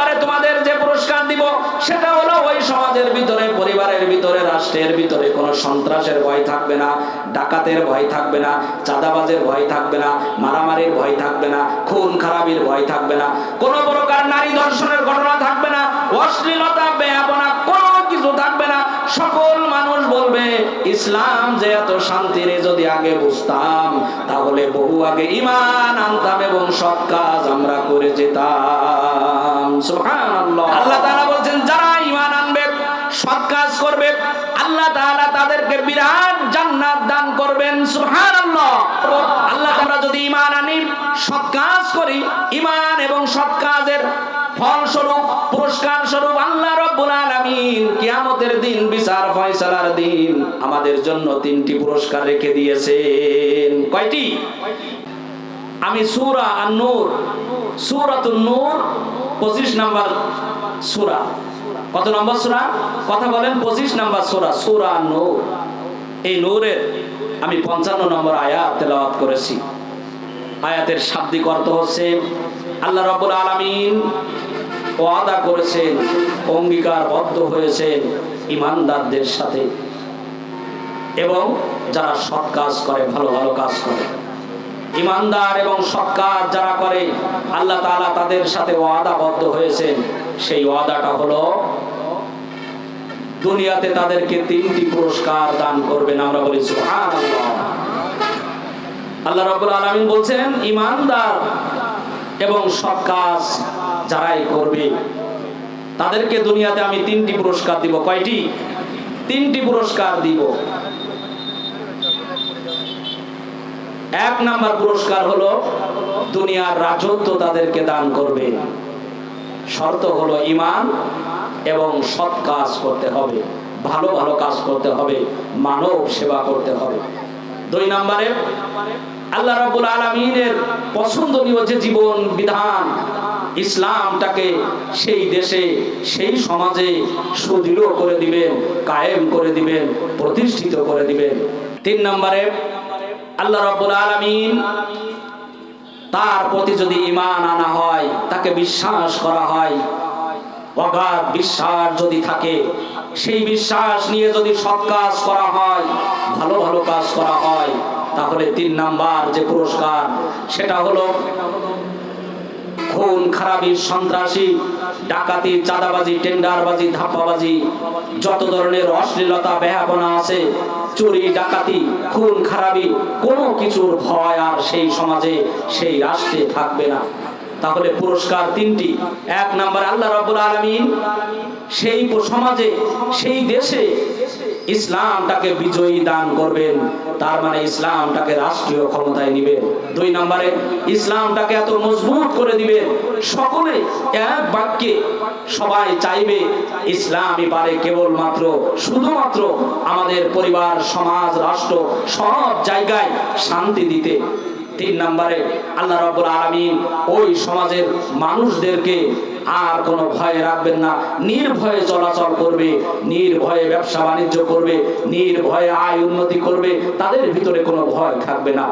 নম্বরে তোমাদের যে পুরস্কার দিব, সেটা হলো ওই সমাজের ভিতরে, পরিবারের ভিতরে, রাষ্ট্রের ভিতরে কোনো সন্ত্রাসের ভয় থাকবে না, ডাকাতের ভয় থাকবে না, চাঁদাবাজের ভয় থাকবে না, মারামারির ভয় থাকবে না, খুন খারাপির ভয় থাকবে না, কোনো প্রকার নারী ধর্ষণের ঘটনা থাকবে না, অশ্লীলতা ব্যাপনা কোনো কিছু থাকবে না, সকল বলবে, ইসলাম যে এত শান্তির যদি আগে বুঝতাম, তাহলে বহু আগে ইমান আনতাম এবং সৎ কাজ আমরা করে যেতাম। আল্লাহ তাআলা বলছেন, যারা ইমান আনবে, সৎ কাজ করবে, আল্লাহ তাআলা তাদেরকে বিরাট জান্নাত দান করবেন। সুবহানাল্লাহ। আল্লাহ আমরা যদি ইমান আনি, সৎ কাজ করি ইমান এবং সৎ কাজের ফলস্বরূপ পুরস্কার স্বরূপ আল্লাহ রব্বুল আলামিন কিয়ামতের দিন, বিচার ফয়সালার দিন, আমাদের জন্য তিনটি পুরস্কার রেখে দিয়েছেন। কয়টি? আমি সূরা আন-নূর, সূরাতুন নূর 25 নাম্বার সূরা। কত নম্বর সূরা? কথা বলেন 25 নাম্বার সূরা সূরা আন-নূর। এই নূরের আমি 55 নম্বর আয়াত তেলাওয়াত করেছি। আয়াতের শাব্দিক অর্থ হচ্ছে, আল্লাহ রাব্বুল আলামিন ওয়াদা করেছেন অঙ্গীকারবদ্ধ হয়েছেন ইমানদারদের সাথে। এবং যারা সৎ কাজ করে, ভালো ভালো কাজ করে। ইমানদার এবং সৎ কাজ যারা করে, আল্লাহ তাআলা তাদের সাথে ওয়াদাবদ্ধ হয়েছেন সেই ওয়াদাটা হলো, দুনিয়াতে তাদেরকে তিনটি পুরস্কার দান করবেন আমরা বলি আল্লাহ রাব্বুল আলামিন বলছেন, ইমানদার এবং সৎ কাজ যারাই করবে, তাদেরকে দুনিয়াতে আমি তিনটি পুরস্কার দিব। কয়টি? তিনটি পুরস্কার দিব। এক নাম্বার পুরস্কার হলো, দুনিয়ার রাজত্ব তাদেরকে দান করবে। শর্ত হলো ইমান এবং সৎ কাজ করতে হবে, ভালো ভালো কাজ করতে হবে, মানব সেবা করতে হবে। দুই নম্বরে, আল্লাহ রাব্বুল আলামিনের পছন্দনীয় যে জীবন বিধান ইসলামটাকে সেই দেশে, সেই সমাজে সুদৃঢ় করে দিবেন, কায়েম করে দিবেন, প্রতিষ্ঠিত করে দিবেন। তিন নম্বরে, আল্লাহ রাব্বুল আলামিন তার প্রতি যদি ইমান আনা হয়, তাকে বিশ্বাস করা হয়। অগাধ বিশ্বাস যদি থাকে, সেই বিশ্বাস নিয়ে যদি সৎ কাজ করা হয়, ভালো ভালো কাজ করা হয়, তাহলে তিন নাম্বার যে পুরস্কার, সেটা হলো খুন, খারাপি, সন্ত্রাসী, ডাকাতি, চাঁদাবাজি, টেন্ডারবাজি, ধাপ্পাবাজি, যত ধরনের অশ্লীলতা ব্যাপনা আছে, চুরি, ডাকাতি, খুন, খারাপি, কোনো কিছুর ভয় আর সেই সমাজে, সেই রাষ্ট্রে থাকবে না। তাহলে পুরস্কার তিনটি। এক নাম্বার, আল্লাহ রাব্বুল আলামিন সেই সমাজে, সেই দেশে ইসলামটাকে বিজয়ী দান করবেন, তার মানে ইসলামটাকে রাষ্ট্রীয় ক্ষমতায় নিবেন। দুই নম্বরে, ইসলামটাকে এত মজবুত করে দিবেন, সকলে এক বাক্যে সবাই চাইবে, ইসলামই পারে কেবলমাত্র, শুধুমাত্র আমাদের পরিবার, সমাজ, রাষ্ট্র, সব জায়গায় শান্তি দিতে। তিন নম্বরে, আল্লাহ রাব্বুল আলামিন ওই সমাজের মানুষদেরকে আর কোনো ভয় রাখবেন না। নির্ভয়ে চলাচল করবে, নির্ভয়ে ব্যবসা বাণিজ্য করবে, নির্ভয়ে আয় উন্নতি করবে, তাদের ভিতরে কোনো ভয় থাকবে না।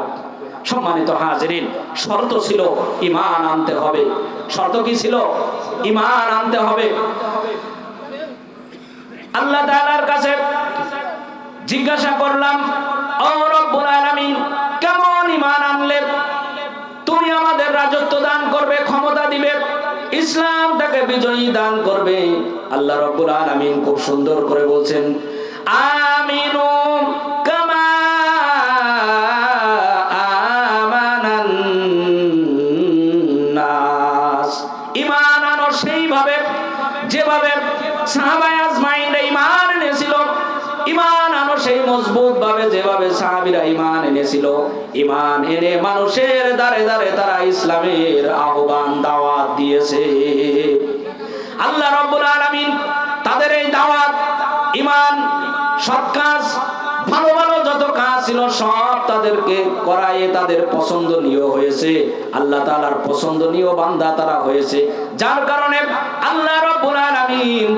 সম্মানিত হাজিরিন, শর্ত ছিল ইমান আনতে হবে। শর্ত কি ছিল? ইমান আনতে হবে। আল্লাহ তাআলার কাছে জিজ্ঞাসা করলাম ইসলামটাকে বিজয়ী দান করবে। আল্লাহ রব্বুল আলামিন খুব সুন্দর করে বলছেন, আমিনু কামা সেইভাবে, যেভাবে সাহাবায়ে আজমাইনরা এনেছিল সেই মজবুত ভাবে যেভাবে সাহাবিরা ইমান এনেছিল ইমান এনে মানুষের দ্বারে দ্বারে তারা ইসলামের আহ্বান দাওয়াত দিয়েছে। আল্লাহ রব্বুল আলামিন তাদের এই দাওয়াত ইমান সৎ কাজ, ভালো ভালো যত কাজ ছিল সব তাদেরকে করায়ে তাদের পছন্দনীয় হয়েছে। আল্লাহ তাআলার পছন্দনীয় বান্দা তারা হয়েছে। যার কারণে আল্লাহ রাব্বুল আলামিন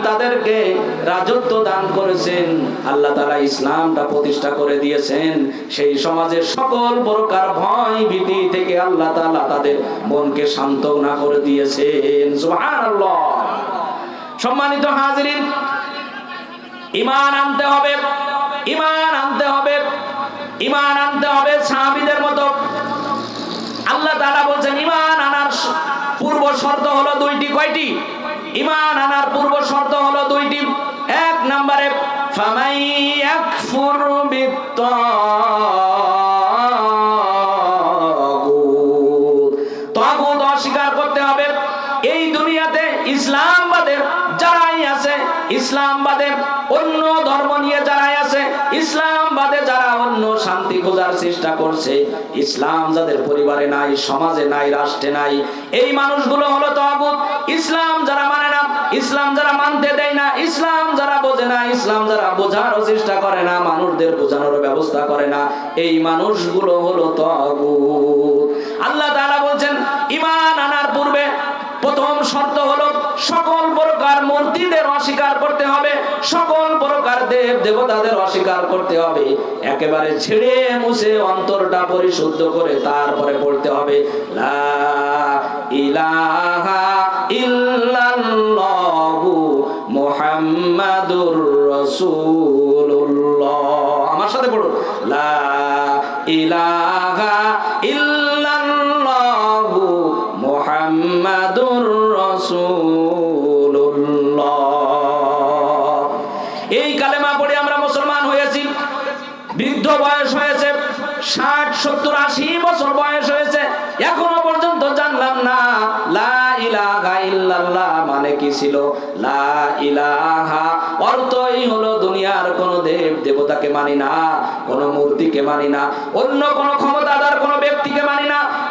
তাদেরকে রাজত্ব দান করেছেন। আল্লাহ তাআলা ইসলামটা প্রতিষ্ঠা করে দিয়েছেন। সেই সমাজের সকল প্রকার ভয় ভীতি থেকে আল্লাহ তাআলা তাদের মনকে শান্ত না করে দিয়েছেন। সুবহানাল্লাহ। সম্মানিত হাজিরিন ইমান আনতে হবে ইমান আনতে হবে ইমান আনতে হবে সাহাবীদের মতো। আল্লাহ তাআলা বলছেন ইমান আনার পূর্ব শর্ত হলো দুইটি, কয়টি? ইমান আনার পূর্ব শর্ত হলো দুইটি। এক নম্বরে, ফামাই ইয়াকফুর বিত্তাগুত। হবে। এই দুনিয়াতে ইসলামবাদের যারাই আছে ইসলামবাদে অন্য ধর্ম নিয়ে যারাই আছে ইসলাম বাদে যারা অন্য শান্তি খোঁজার চেষ্টা করছে, ইসলাম যাদের পরিবারে নাই, সমাজে নাই, রাষ্ট্রে নাই, এই মানুষগুলো হলো তাগুত। ইসলাম যারা মানে না, ইসলাম যারা মানতে দেয় না, ইসলাম যারা বোঝে না, ইসলাম যারা বোঝার চেষ্টা করে না, মানুষদের বোঝানোর ব্যবস্থা করে না, এই মানুষগুলো হলো তাগুত। আল্লাহ তাআলা বলছেন, ঈমান আনার পূর্বে প্রথম শর্ত হলো সকল প্রকার মূর্তিদের অস্বীকার করতে হবে দেব দেবতাদের অস্বীকার করতে হবে। একেবারে ছেড়ে মুছে অন্তরটা পরিশুদ্ধ করে তারপরে পড়তে হবে। লা ইলাহা আমার সাথে পড়ুন। লা ইলাহা সত্তর আশি বছর বয়স হয়েছে, এখনও পর্যন্ত জানলাম না মানে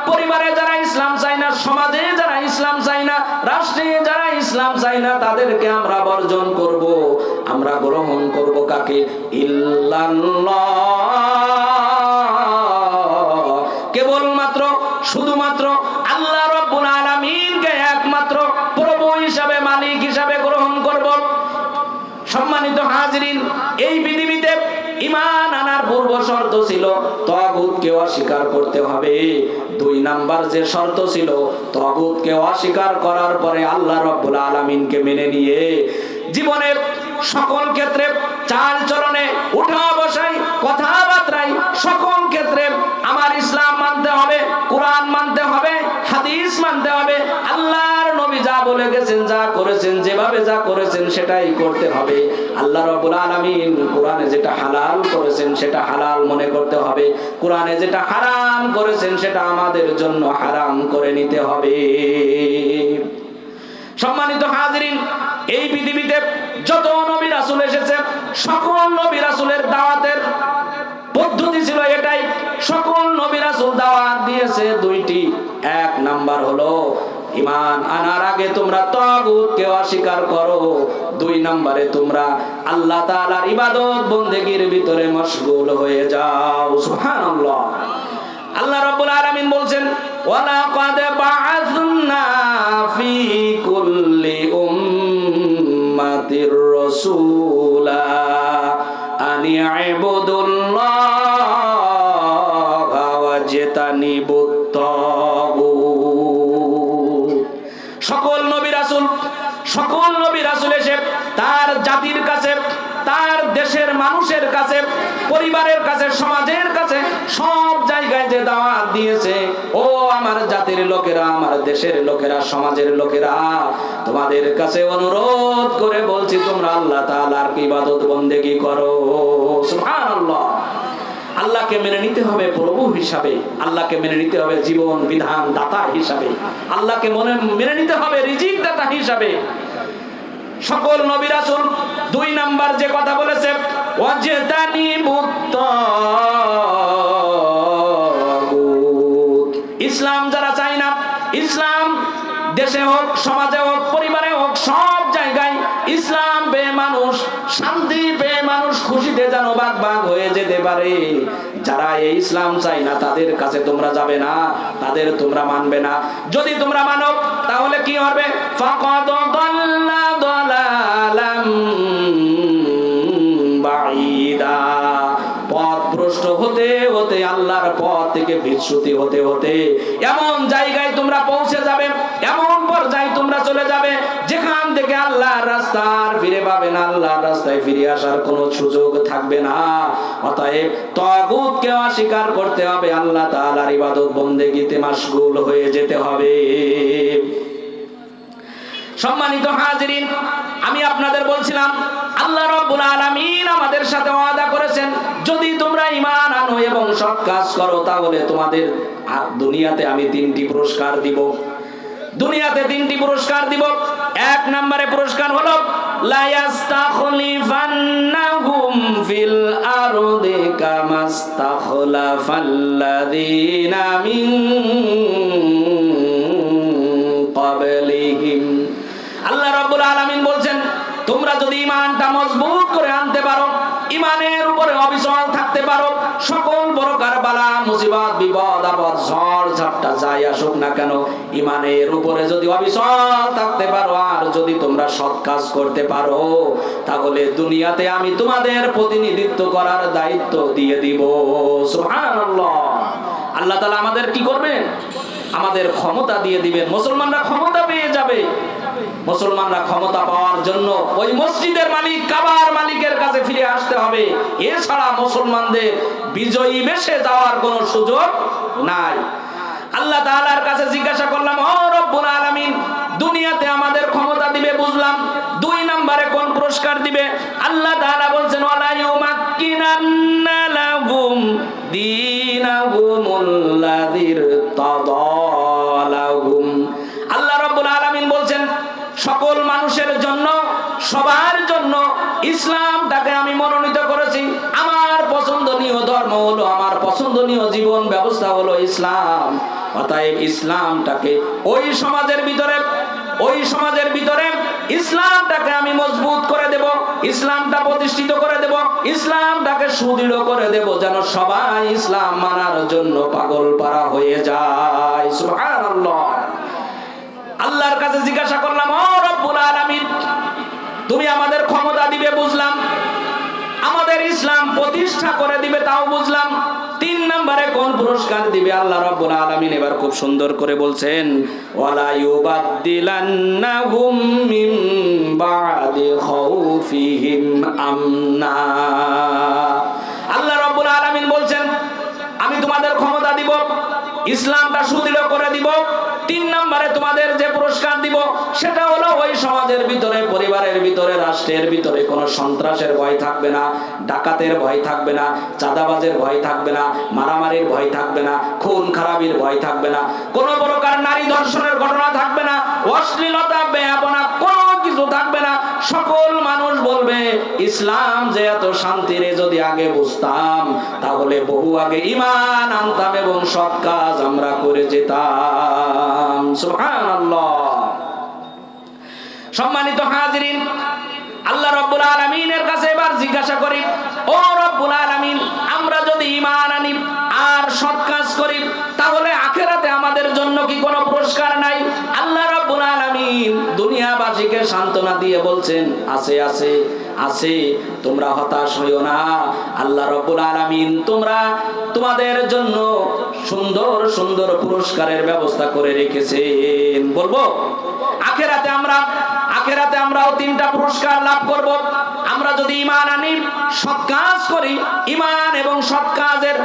পরিবারে যারা ইসলাম চাই না, সমাজে যারা ইসলাম চাই না, রাষ্ট্রে যারা ইসলাম চাই না, তাদেরকে আমরা বর্জন করব, আমরা গ্রহণ করব কাকে? ইল্লাল্লাহ। মালিক হিসাবে গ্রহণ করব। সম্মানিত হাজরিন, এই পৃথিবীতে ইমান আনার পূর্ব শর্ত ছিল তগুতকে অস্বীকার করতে হবে। দুই নাম্বার যে শর্ত ছিল তগুতকে অস্বীকার করার পরে আল্লাহ রব্বুল আলামিনকে মেনে নিয়ে জীবনের সকল ক্ষেত্রে চাল চরণে উঠা বসাই, কথাবার্তায় সকল ক্ষেত্রে আমার ইসলাম মানতে হবে, কোরআন মানতে হবে, হাদিস মানতে হবে আল্লাহর নবী যা বলে গেছেন, যা করেছেন, যেভাবে যা করেছেন, সেটাই করতে হবে। আল্লাহ রাব্বুল আলামিন কোরআনে যেটা হালাল করেছেন, সেটা হালাল মনে করতে হবে। কোরআনে যেটা হারাম করেছেন, সেটা আমাদের জন্য হারাম করে নিতে হবে। সম্মানিত হাজিরিন, এই পৃথিবীতে যত নবী রাসূল এসেছে, সকল নবী রাসূলের দাওয়াতের পদ্ধতি ছিল এটাই। সকল নবী রাসূল দাওয়াত দিয়েছে দুইটি। এক নাম্বার হলো ইমান আনার আগে তোমরা তাগুতকে অস্বীকার করো। দুই নম্বরে তোমরা আল্লাহ তাআলার ইবাদত বন্দেগীর ভিতরে মশগুল হয়ে যাও। সুবহানাল্লাহ। আল্লাহ রাব্বুল আলামিন বলছেন, ওয়ালাকাদ বাআসনা লোকেরা, আমার দেশের লোকেরা, সমাজের লোকেরা, তোমাদের কাছে অনুরোধ করে বলছি, তোমরা আল্লাহ তাআলার ইবাদত বন্দেগী করো। সুবহানাল্লাহ। আল্লাহকে মেনে নিতে হবে প্রভু হিসাবে, আল্লাহকে মেনে নিতে হবে জীবন বিধান দাতা হিসাবে, আল্লাহকে মনে, মেনে নিতে হবে রিজিক দাতা হিসাবে। সকল নবী রাসূল দুই নাম্বার যে কথা বলেছে ওয়াজতানি ইসলাম দেশে হোক, সমাজে হোক, পরিবারে হোক, সব জায়গায় ইসলাম পেয়ে মানুষ শান্তি পেয়ে মানুষ খুশিতে যেন বাগ বাগ হয়ে যেতে পারে। যারা এই ইসলাম চাই না, তাদের কাছে তোমরা যাবে না, তাদের তোমরা মানবে না। যদি তোমরা মানো, তাহলে কি হবে? ফাকাদ দাল্লা দালালাম বাঈদা। পথ ভ্রষ্ট হতে হতে, আল্লাহর পথ থেকে বিচ্যুতি হতে হতে, এমন জায়গায় তোমরা পৌঁছে যাবে এমন পর্যায়ে তোমরা চলে যাবে যেখান থেকে আল্লাহর রাস্তা আর ফিরে পাবে না। আল্লাহর রাস্তায় ফিরে আসার কোনো সুযোগ থাকবে না। অতএব তগুতকে অস্বীকার করতে হবে। আল্লাহ তাআলার ইবাদত বন্দেগীতে মাশগুল হয়ে যেতে হবে। সম্মানিত হাজিরিন, আমি আপনাদের বলছিলাম, আল্লাহ রাব্বুল আলামিন আমাদের সাথে ওয়াদা করেছেন, যদি তোমরা ঈমান আনো এবং সৎ কাজ করো, তাহলে তোমাদের দুনিয়াতে আমি তিনটি পুরস্কার দিব। দুনিয়াতে তিনটি পুরস্কার দিব। এক নম্বরে পুরস্কার হলো লা ইয়াস্তাখলিফান্নাহুম ফিল আরদি আল্লাহ রাব্বুল আলামিন বলছেন, তোমরা যদি ঈমানটা মজবুত করে আনতে পারো, ঈমানের উপরে অবিচল থাকতে পারো, সকল প্রকার বালা, মুসিবত, বিপদ, আপদ, ঝড় ঝাপটা যাই আসুক না কেন, ইমানের উপরে যদি অবিচল থাকতে পারো, আর যদি তোমরা সৎ কাজ করতে পারো, তাহলে দুনিয়াতে আমি তোমাদের প্রতিনিধিত্ব করার দায়িত্ব দিয়ে দিব। আল্লাহ তাআলা আমাদের কি করবেন? আমাদের ক্ষমতা দিয়ে দিবেন। মুসলমানরা ক্ষমতা পেয়ে যাবে। মুসলমানরা ক্ষমতা পাওয়ার জন্য ওই মসজিদের মালিক, কাবার মালিকের কাছে ফিরে আসতে হবে। এছাড়া মুসলমানদের বিজয়ী বেশে যাওয়ার কোনো সুযোগ নাই। আল্লাহ তাআলার কাছে জিজ্ঞাসা করলাম, ও রব্বুল আলামিন, দুনিয়াতে আমাদের ক্ষমতা দিবে বুঝলাম, দুই নম্বরে কোন পুরস্কার দিবে? আল্লাহ তাআলা বলছেন, ওয়ালা ইউমাক্কিনান্না লাহুম দীনাহুমুল্লাযীর তাদালাহুম আল্লাহ রাব্বুল আলামিন বলছেন, সকল মানুষের জন্য, সবার জন্য ইসলামটাকে আমি মনোনীত করেছি। আমার পছন্দনীয় ধর্ম হলো, আমার পছন্দনীয় জীবন ব্যবস্থা হলো ইসলাম। অতএব ইসলামটাকে ওই সমাজের ভিতরে, ওই সমাজের ভিতরে ইসলামটাকে আমি মজবুত করে দেব, ইসলামটা প্রতিষ্ঠিত করে দেব, ইসলামটাকে সুদৃঢ় করে দেব যেন সবাই ইসলাম মানার জন্য পাগল পারা হয়ে যায়। সুবহানাল্লাহ। আল্লাহর কাছে জিজ্ঞাসা করলাম, ও রব্বুল আলামিন, তুমি আমাদের ক্ষমতা দিবে বুঝলাম, আমাদের ইসলাম প্রতিষ্ঠা করে দিবে তাও বুঝলাম কোন পুরস্কার দিবে আল্লাহ রাব্বুল আলামিন? এবার খুব সুন্দর করে বলছেন, ওয়ালা ইউবাদদিলান্নাহুম মিন বাদি খাউফিহিম আমনা। আল্লাহ রাব্বুল আলামিন বলছেন, আমি তোমাদের ক্ষমতা দিব, ইসলামটা সুদৃঢ় করে দিব তিন নম্বরে তোমাদের যে পুরস্কার দিব, সেটা হলো ওই সমাজের ভিতরে, পরিবারের ভিতরে, রাষ্ট্রের ভিতরে। কোনো সন্ত্রাসের ভয় থাকবে না, ডাকাতের ভয় থাকবে না, চাঁদাবাজের ভয় থাকবে না, মারামারির ভয় থাকবে না, খুন খারাপির ভয় থাকবে না। কোনো প্রকার নারী ধর্ষণের ঘটনা থাকবে না, অশ্লীলতা বেয়াপনা কোনো কিছু থাকবে না। সকল মানুষ বলবে, ইসলাম যে এত শান্তির যদি আগে বুঝতাম, তাহলে বহু আগে ইমান আনতাম এবং সব কাজ আমরা করে যেতাম। সম্মানিত হাজিরিন, আল্লাহ রব্বুল আলামিনের কাছে এবার জিজ্ঞাসা করি দুনিয়াবাসীকে সান্ত্বনা দিয়ে বলছেন আছে আছে আছে তোমরা হতাশ হইও না। আল্লাহ রব্বুল আলামিন তোমরা তোমাদের জন্য সুন্দর সুন্দর পুরস্কারের ব্যবস্থা করে রেখেছেন। বলব, আখেরাতে আমরা, আখেরাতে আমরাও তিনটা পুরস্কার লাভ করব। আমরা যদি ঈমান আনি, সৎ কাজ করি, ঈমান এবং সৎ কাজের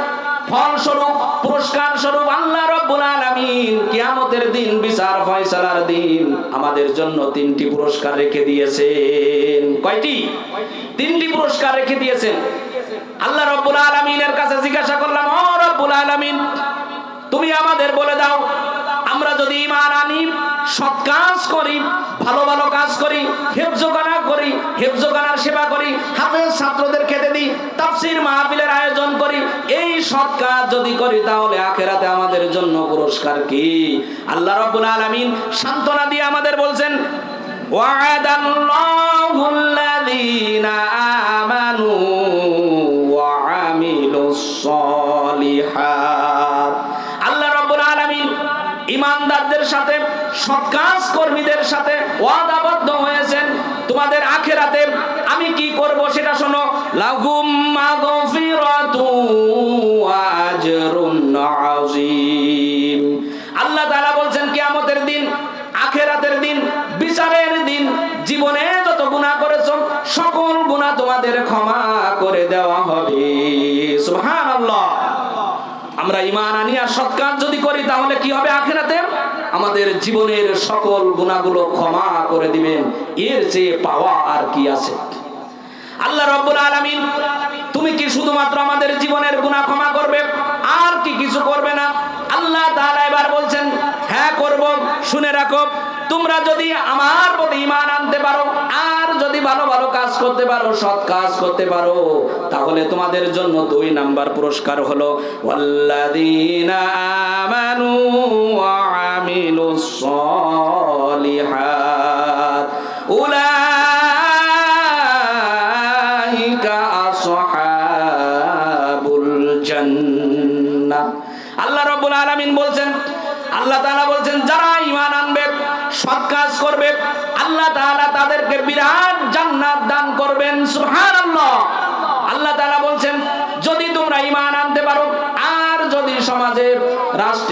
ফলস্বরূপ পুরস্কার স্বরূপ আল্লাহ রব্বুল আলামিন কিয়ামতের দিন, বিচার ফয়সালার দিন আমাদের জন্য তিনটি পুরস্কার রেখে দিয়েছেন। কয়টি? তিনটি পুরস্কার রেখে দিয়েছেন। আল্লাহ রব্বুল আলামিনের কাছে জিজ্ঞাসা করলাম, ও রব্বুল আলামিন, তুমি আমাদের বলে দাও, আমরা যদি ইমান আনি, সৎ কাজ করি, ভালো ভালো কাজ করি, হেফজোগানা করি, হেফজোগানার সেবা করি, হাফেজ ছাত্রদের তাফসির মাহফিলের আয়োজন করি, এই সৎ কাজ যদি করি তাহলে আখেরাতে আমাদের জন্য পুরস্কার কি? আল্লাহ রাব্বুল আলামিন সান্তনা দিয়ে আমাদের বলছেন আমানু সলিহাত। আল্লাহ রাব্বুল আলামিন ঈমানদারদের সাথে, সৎ কাজ কর্মীদের সাথে ওয়াদা আমরা ইমান আনিয়া আর সৎ কাজ যদি করি, তাহলে কি হবে আখেরাতে আমাদের জীবনের সকল গুণাগুলো ক্ষমা করে দিবেন। এর চেয়ে পাওয়া আর কি আছে? আল্লাহ রব্বুল আলামিন, তুমি কি শুধুমাত্র আমাদের জীবনের গুনাহ ক্ষমা করবে? আর কি কিছু করবে না? আল্লাহ তাআলা এবার বলছেন হ্যাঁ করব, শুনে রাখো। তোমরা যদি আমার প্রতি ইমান আনতে পারো, আর যদি ভালো ভালো কাজ করতে পারো, সৎ কাজ করতে পারো, তাহলে তোমাদের জন্য দুই নাম্বার পুরস্কার হলো, ওয়াল্লাযীনা আমানু ওয়া আমিলুস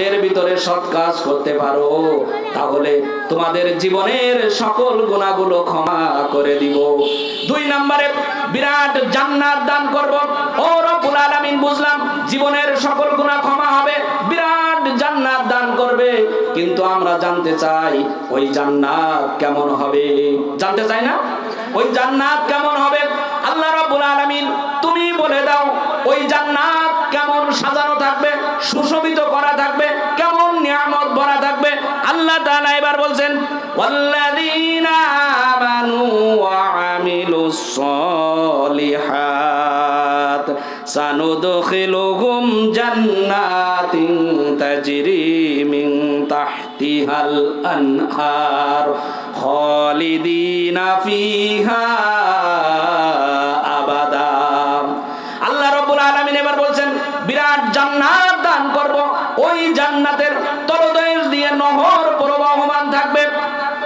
রাষ্ট্রের ভিতরে সৎ কাজ করতে পারো, তাহলে তোমাদের জীবনের সকল গুণাগুলো ক্ষমা করে দিব। দুই নম্বরে বিরাট জান্নাত দান করব। ও রব্বুল আলামিন, বুঝলাম জীবনের সকল গুনাহ ক্ষমা হবে, বিরাট জান্নাত দান করবে। কিন্তু আমরা জানতে চাই, ওই জান্নাত কেমন হবে? জানতে চাই না? ওই জান্নাত কেমন হবে? আল্লাহ রাব্বুল আলামিন, তুমি বলে দাও, ওই জান্নাত কেমন সাজানো থাকবে, সুশোভিত করা থাকবে আল্লাহ তাআলা এবার বলছেন, ওয়াল্লাযীনা আমানু ওয়া আমিলুস সানুদখিলুহুম জান্নাতিন তাজরি মিন তাহতিহাল আনহার খালিদিনা ফিহা আবাদা। আল্লাহ রব্বুল আলামিন এবার বলছেন, বিরাট জান্নাত দান করব। ওই জান্নাতের প্রবাহমান থাকবে।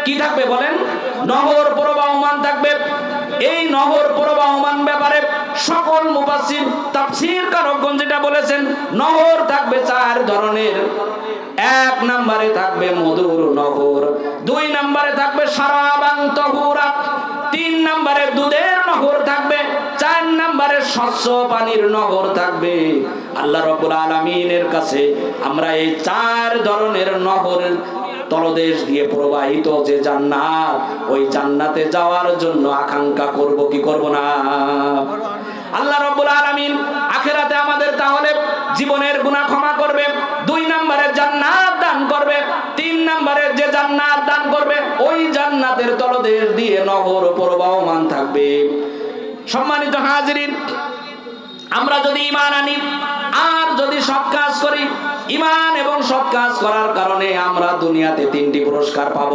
কি থাকবে বলেন? নহর প্রবাহমান থাকবে। এই নহর প্রবাহমান ব্যাপারে সকল মুফাসসির তাফসীর কারকগণ যেটা বলেছেন, নহর থাকবে চার ধরনের। এক নম্বরে থাকবে মধুর নহর, দুই নম্বরে থাকবে সারাবান তহুরা, তিন নম্বরে দুধের নহর থাকবে, চার নম্বরে শস্য পানির নহর থাকবে। আল্লাহ রব্বুল আলামিনের কাছে আমরা এই চার ধরনের নহরের তলদেশ দিয়ে প্রবাহিত যে জান্নাত, ওই জান্নাতে যাওয়ার জন্য আকাঙ্ক্ষা করব কি করব না? আল্লাহ রব্বুল আলামিন আখেরাতে আমাদের তাহলে জীবনের গুনাহ ক্ষমা করবে, দুই নম্বরে জান্নাত দান করবে, তিন নম্বরে যে জান্নাত দান করবে, ওই জান্নাতের তলদেশ দিয়ে নহর প্রবাহমান থাকবে। সম্মানিত হাজিরিন, আমরা যদি ইমান আনি, আর যদি সব কাজ করি ইমান এবং সব কাজ করার কারণে আমরা দুনিয়াতে তিনটি পুরস্কার পাব।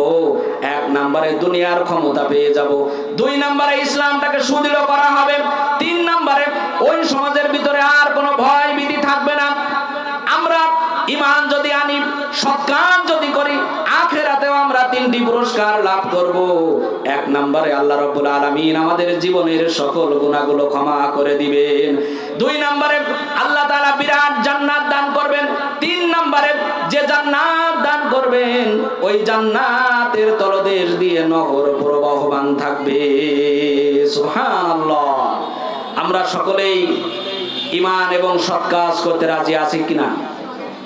এক নম্বরে দুনিয়ার ক্ষমতা পেয়ে যাব। দুই নম্বরে ইসলামটাকে সুদৃঢ় করা হবে। তিন নম্বরে ওই সমাজের ভিতরে আর কোনো ভয় ভীতি থাকবে না। আমরা ইমান যদি আনি, সৎ কাজ যদি করি আমরা তিনটি পুরস্কার লাভ করব। এক নম্বরে আল্লাহ রাব্বুল আলামিন আমাদের জীবনের সকল গুনাহগুলো ক্ষমা করে দিবেন। দুই নম্বরে আল্লাহ তাআলা বিরাট জান্নাত দান করবেন। তিন নম্বরে যে জান্নাত দান করবেন, ওই জান্নাতের তলদেশ দিয়ে নহর প্রবাহমান থাকবে। সুবহানাল্লাহ। আমরা সকলেই ইমান এবং সৎ কাজ করতে রাজি আছি কিনা?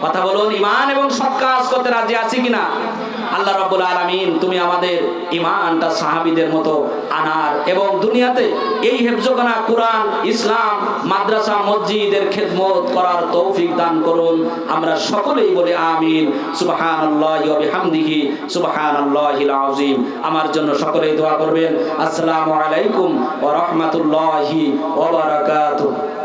কথা বলুন ইমান এবং সৎ কাজ করতে রাজি আছি কিনা? আল্লাহ রাব্বুল আলামিন, তুমি আমাদের ইমানটা সাহাবীদের মতো আনার এবং দুনিয়াতে এই হেফজখানা কোরআন, ইসলাম, মাদ্রাসা, মসজিদের খেদমত করার তৌফিক দান করুন। আমরা সকলেই বলি আমিন। সুবহানাল্লাহি ওয়া বিহামদিহি, সুবহানাল্লাহিল আযীম। আমার জন্য সকলেই দোয়া করবেন। আসসালামু আলাইকুম ওয়া রাহমাতুল্লাহি ওয়া বারাকাতুহু।